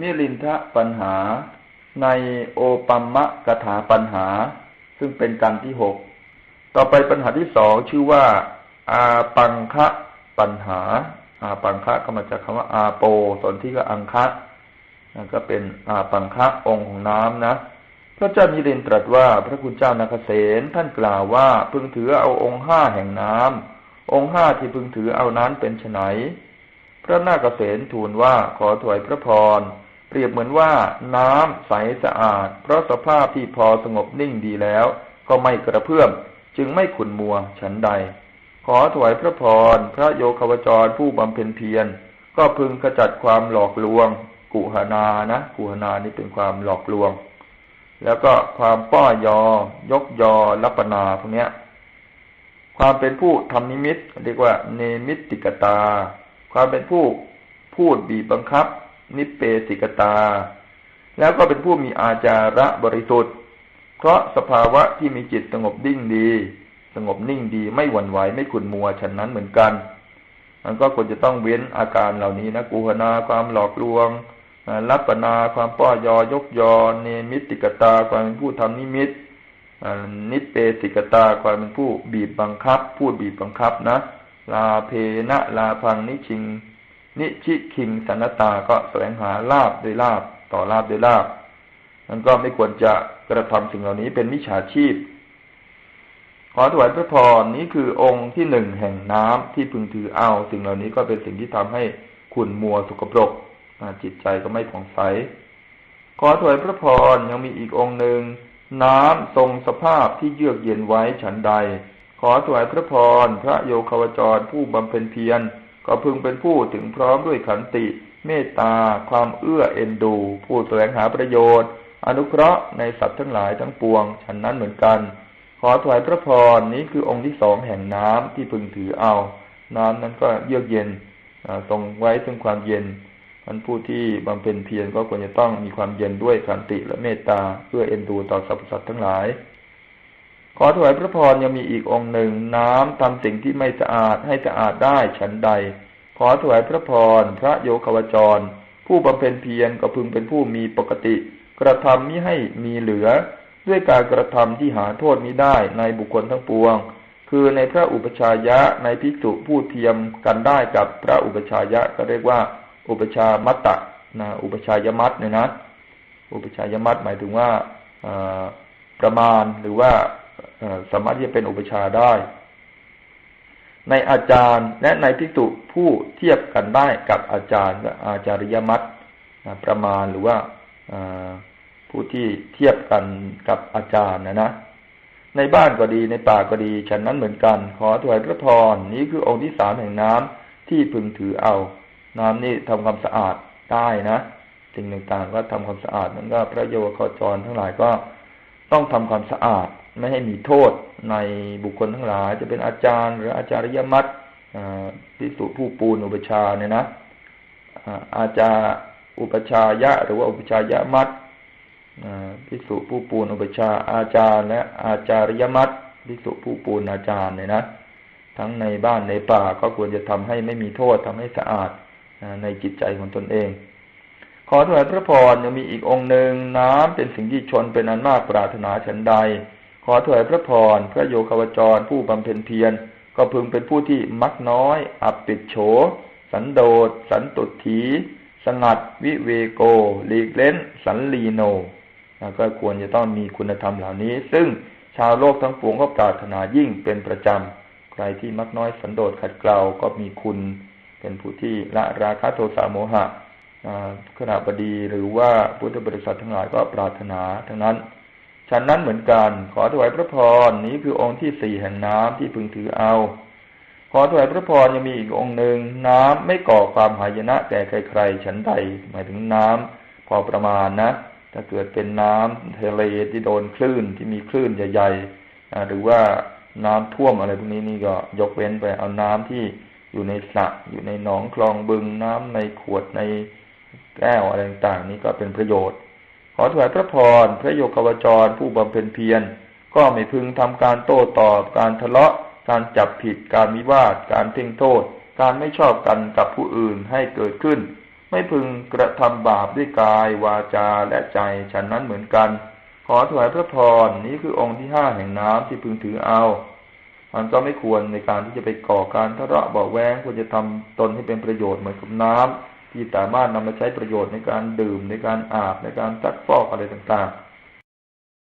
มิลินทะปัญหา ในโอปัมมะกถาปัญหา ซึ่งเป็นกันที่หก ต่อไปปัญหาที่สองชื่อว่า อาปังคะปัญหา อาปังคะก็มาจากคำว่า อาโปส่วนที่ก็อังคะนั่นก็เป็นอาปังคะองค์ของน้ำนะ พระเจ้ามิลินตรัสว่าพระคุณเจ้านาคเสนท่านกล่าวว่าพึงถือเอาองค์ห้าแห่งน้ำองค์ห้าที่พึงถือเอานั้นเป็นไฉน พระนาคเสนทูลว่าขอถวายพระพร เปรียบเหมือนว่าน้ำใสสะอาด เพราะสภาพที่พอสงบนิ่งดีแล้ว ก็ไม่กระเพื่อมจึงไม่ขุนมัวฉันใด ขอถวายพระพร พระโยคาวจรผู้บำเพ็ญเพียร ก็พึงขจัดความหลอกลวง กุหนานะ กุหนานี่เป็นความหลอกลวง แล้วก็ความป้อยอ ยกยอลัปนาพวกนี้ความเป็นผู้ทำนิมิตเรียกว่าเนมิตติกตา ความเป็นผู้พูดบีบบังคับ นิเปสิกตา แล้วก็เป็นผู้มีอาจาระบริสุทธิ์ เพราะสภาวะที่มีจิตสงบดิ่งดี สงบนิ่งดีไม่หวั่นไหวไม่ขุนมัวฉันนั้นเหมือนกัน มันก็ควรจะต้องเว้นอาการเหล่านี้นะกูหนาความหลอกลวงรับปนาความป้อยอยกยอเนมิติกตาความเป็นผู้ทำนิมิตนิเปสิกตาความเป็นผู้บีบบังคับ พูดบีบบังคับนะ ลาเพนะลาพังนิชิง นิชิคิงสันตาก็แสวงหาลาบโดยลาบต่อลาบโดยลาบมันก็ไม่ควรจะกระทำสิ่งเหล่านี้เป็นมิจฉาชีพ ขอถวายพระพรนี้คือองค์ที่หนึ่งแห่งน้ำที่พึงถือเอา สิ่งเหล่านี้ก็เป็นสิ่งที่ทำให้ขุนมัวสุกปรกจิตใจก็ไม่ผ่องใส ขอถวายพระพรยังมีอีกองค์หนึ่งน้ำทรงสภาพที่เยือกเย็นไว้ฉันใด อถวายพระพรพระโยคาวจรผู้บำเพ็ญเพียร ก็พึงเป็นผู้ถึงพร้อมด้วยขันติ เมตตา ความเอื้อเอ็นดู ผู้แสวงหาประโยชน์ อนุเคราะห์ในสัตว์ทั้งหลายทั้งปวง ฉันนั้นเหมือนกัน ขอถวายพระพรนี้คือองค์ที่สองแห่งน้ำที่พึงถือเอา น้ำนั้นก็เยือกเย็นทรงไว้ถึงความเย็นท่านผู้ที่บำเพ็ญเพียรก็ควรจะต้องมีความเย็นด้วยขันติและเมตตาเพื่อเอ็นดูต่อสรรพสัตว์ทั้งหลาย ขอถวายพระพรยังมีอีกองค์หนึ่งน้ำทำสิ่งที่ไม่สะอาดให้สะอาดได้ฉันใด ขอถวายพระพรพระโยคาวจร ผู้บำเพ็ญเพียรก็พึงเป็นผู้มีปกติ กระทำมิให้มีเหลือ ด้วยการกระทำที่หาโทษมิได้ในบุคคลทั้งปวง คือในพระอุปชายะในภิกษุผู้เทียมกันได้กับพระอุปชายะก็เรียกว่า อุปชามัตตะนะอุปชายมัตเนี่ยนะ อุปชายมัตหมายถึงว่าประมาณหรือว่า สามารถที่จะเป็นอุปชาได้ ในอาจารย์และในภิกษุผู้เทียบกันได้กับอาจารย์อาจาริยมัตประมาณหรือว่าผู้ที่เทียบกันกับอาจารย์นะนะในบ้านก็ดีในป่าก็ดีฉันนั้นเหมือนกัน ขอถวายพระพรนี้คือองค์ที่สามแห่งน้ำที่พึงถือเอา น้ำนี่ทำความสะอาดได้นะสิ่งต่างๆก็ทำความสะอาดนั้นก็พระโยคจรทั้งหลายก็ต้องทำความสะอาด ไม่ให้มีโทษในบุคคลทั้งหลาย จะเป็นอาจารย์หรืออาจารยมัตพิสุผู้ปูนอุปชาเนี่ยนะอาจารอุปชายะ หรือว่าอุปชายะมัดพิสุผู้ปูนอุปชาอาจารย์และอาจารยมัดพิสุผู้ปูนอาจารย์เนี่ยนะ ทั้งในบ้านในป่าก็ควรจะทำให้ไม่มีโทษทำให้สะอาดในจิตใจของตนเอง ขอถวายพระพรยังมีอีกองค์หนึ่งน้ำเป็นสิ่งที่ชนเป็นอันมากปรารถนาฉันใด ขอถวายพระพรพระโยคาวจรผู้บำเพ็ญเพียรก็พึงเป็นผู้ที่มักน้อย อับปิดโฉ สันโดษ สันตุถีสงัด วิเวโกหลีกเล่นสันลีโนก็ควรจะต้องมีคุณธรรมเหล่านี้ ซึ่งชาวโลกทั้งปวงก็ปรารถนายิ่งเป็นประจำ ใครที่มักน้อยสันโดษขัดเกลาก็มีคุณ เป็นผู้ที่ละราคะโทสะโมหะขณะบดีหรือว่าพุทธบริษัททั้งหลายก็ปรารถนาทั้งนั้น ฉันนั้นเหมือนกัน ขอถวายพระพรนี้คือองค์ที่สี่แห่งน้ำที่พึงถือเอา ขอถวายพระพรยังมีอีกองค์หนึ่งน้ำไม่ก่อความหายนะแก่ใครๆฉันใดหมายถึงน้ำพอประมาณนะ ถ้าเกิดเป็นน้ำทะเลที่โดนคลื่นที่มีคลื่นใหญ่ๆหรือว่าน้ำท่วมอะไรพวกนี้นี่ก็ยกเว้นไปเอาน้ำที่อยู่ในสระอยู่ในหนองคลองบึงน้ำในขวดในแก้วอะไรต่างๆ นี้ก็เป็นประโยชน์ ขอถวายพระพรพระโยคาวจรผู้บำเพ็ญเพียร ก็ไม่พึงทำการโต้ตอบ การทะเลาะ การจับผิด การวิวาท การเพ่งโทษ การไม่ชอบกันกับผู้อื่นให้เกิดขึ้น ไม่พึงกระทำบาปด้วยกาย วาจาและใจฉันนั้นเหมือนกัน ขอถวายพระพรนี้คือองค์ที่ห้าแห่งน้ำที่พึงถือเอา มันก็ไม่ควรในการที่จะไปก่อการทะเลาะเบาแวงควรจะทำตนให้เป็นประโยชน์เหมือนกับน้ำ ที่สามารถนำมาใช้ประโยชน์ในการดื่มในการอาบในการซักฟอกอะไรต่างๆ